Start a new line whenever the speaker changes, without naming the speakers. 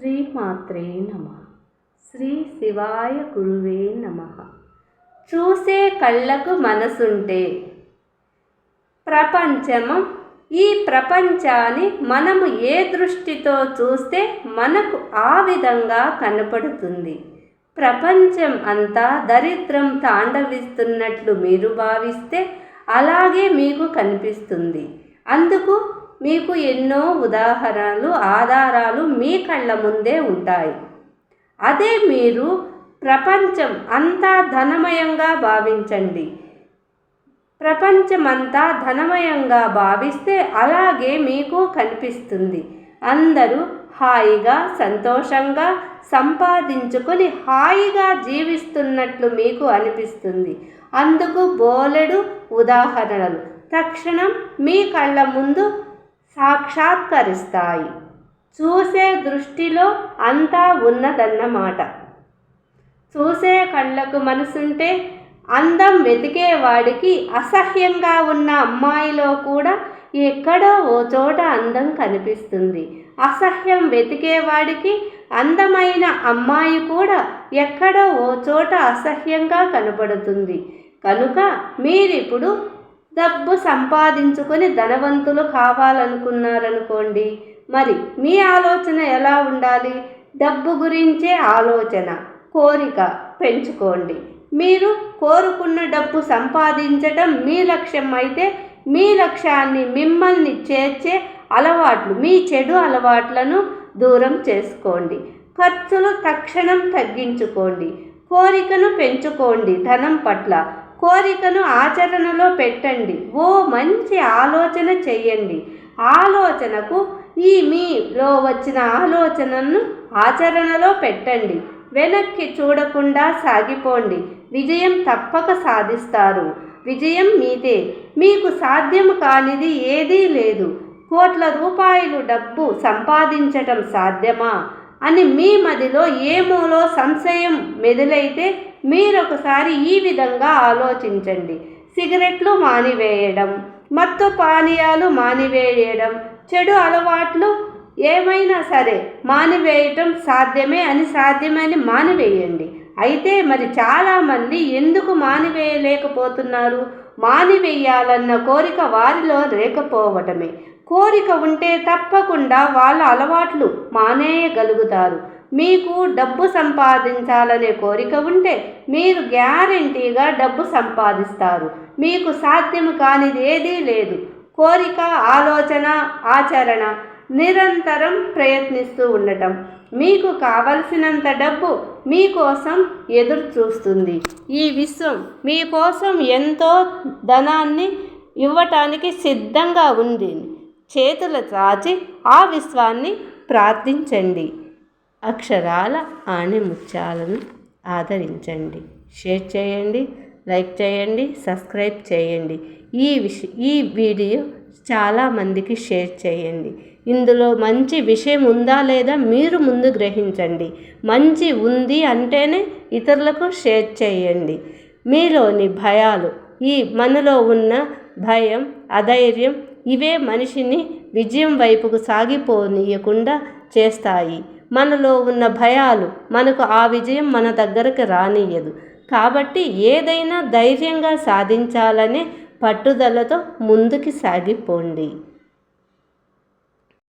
శ్రీమాత్రే నమ. శ్రీ శివాయ గురువే నమ. చూసే కళ్ళకు మనసుంటే ప్రపంచము ఈ ప్రపంచాన్ని మనము ఏ దృష్టితో చూస్తే మనకు ఆ విధంగా కనపడుతుంది. ప్రపంచం అంతా దరిద్రం తాండవిస్తున్నట్లు మీరు భావిస్తే అలాగే మీకు కనిపిస్తుంది. అందుకు మీకు ఎన్నో ఉదాహరణలు ఆధారాలు మీ కళ్ళ ముందే ఉంటాయి. అదే మీరు ప్రపంచం అంతా ధనమయంగా భావించండి. ప్రపంచమంతా ధనమయంగా భావిస్తే అలాగే మీకు కనిపిస్తుంది. అందరూ హాయిగా సంతోషంగా సంపాదించుకొని హాయిగా జీవిస్తున్నట్లు మీకు అనిపిస్తుంది. అందుకు బోలెడు ఉదాహరణలు. తక్షణం మీ కళ్ళ ముందు సాక్షాత్కరిస్తాయి. చూసే దృష్టిలో అంతా ఉన్నదన్నమాట చూసే కళ్ళకు మనసుంటే అందం వెతికేవాడికి అసహ్యంగా ఉన్న అమ్మాయిలో కూడా ఎక్కడో ఓ చోట అందం కనిపిస్తుంది. అసహ్యం వెతికేవాడికి అందమైన అమ్మాయి కూడా ఎక్కడో ఓ చోట అసహ్యంగా కనపడుతుంది. కనుక మీరిప్పుడు డబ్బు సంపాదించుకొని ధనవంతులు కావాలనుకున్నారనుకోండి. మరి మీ ఆలోచన ఎలా ఉండాలి? డబ్బు గురించే ఆలోచన కోరిక పెంచుకోండి. మీరు కోరుకున్న డబ్బు సంపాదించటం మీ లక్ష్యం అయితే మీ లక్ష్యాన్ని మిమ్మల్ని చేర్చే అలవాట్లు మీ చెడు అలవాట్లను దూరం చేసుకోండి. ఖర్చులు తక్షణం తగ్గించుకోండి. కోరికను పెంచుకోండి ధనం పట్ల. కోరికను ఆచరణలో పెట్టండి. ఓ మంచి ఆలోచన చెయ్యండి. ఆలోచనకు ఈ మీలో వచ్చిన ఆలోచనను ఆచరణలో పెట్టండి. వెనక్కి చూడకుండా సాగిపోండి. విజయం తప్పక సాధిస్తారు. విజయం మీదే. మీకు సాధ్యం కానిది ఏదీ లేదు. కోట్ల రూపాయలు డబ్బు సంపాదించటం సాధ్యమా? అని మీ మదిలో ఏమోలో సంశయం మెదులైతే మీరొకసారి ఈ విధంగా ఆలోచించండి. సిగరెట్లు మానివేయడం మత్తు పానీయాలు మానివేయడం చెడు అలవాట్లు ఏమైనా సరే మానివేయటం సాధ్యమే అని సాధ్యమని మానివేయండి. అయితే మరి చాలామంది ఎందుకు మానివేయలేకపోతున్నారు? మానివేయాలన్న కోరిక వారిలో లేకపోవటమే. కోరిక ఉంటే తప్పకుండా వాళ్ళ అలవాట్లు మానేయగలుగుతారు. మీకు డబ్బు సంపాదించాలనే కోరిక ఉంటే మీరు గ్యారంటీగా డబ్బు సంపాదిస్తారు. మీకు సాధ్యం కానిది ఏదీ లేదు. కోరిక ఆలోచన ఆచరణ నిరంతరం ప్రయత్నిస్తూ ఉండటం. మీకు కావలసినంత డబ్బు మీకోసం ఎదురు చూస్తుంది. ఈ విశ్వం మీకోసం ఎంతో ధనాన్ని ఇవ్వటానికి సిద్ధంగా ఉంది. చేతులు చాచి ఆ విశ్వాన్ని ప్రార్థించండి. అక్షరాల ఆణిముత్యాలను ఆదరించండి. షేర్ చేయండి లైక్ చేయండి సబ్స్క్రైబ్ చేయండి. ఈ విష ఈ వీడియో చాలామందికి షేర్ చేయండి. ఇందులో మంచి విషయం ఉందా లేదా మీరు ముందు గ్రహించండి. మంచి ఉంది అంటేనే ఇతరులకు షేర్ చేయండి. మీలోని భయాలు ఈ మనలో ఉన్న భయం అధైర్యం ఇవే మనిషిని విజయం వైపుకు సాగిపోనీయకుండా చేస్తాయి. మనలో ఉన్న భయాలు మనకు ఆ విజయం మన దగ్గరకు రానియదు కాబట్టి ఏదైనా ధైర్యంగా సాధించాలనే పట్టుదలతో ముందుకు సాగిపోండి.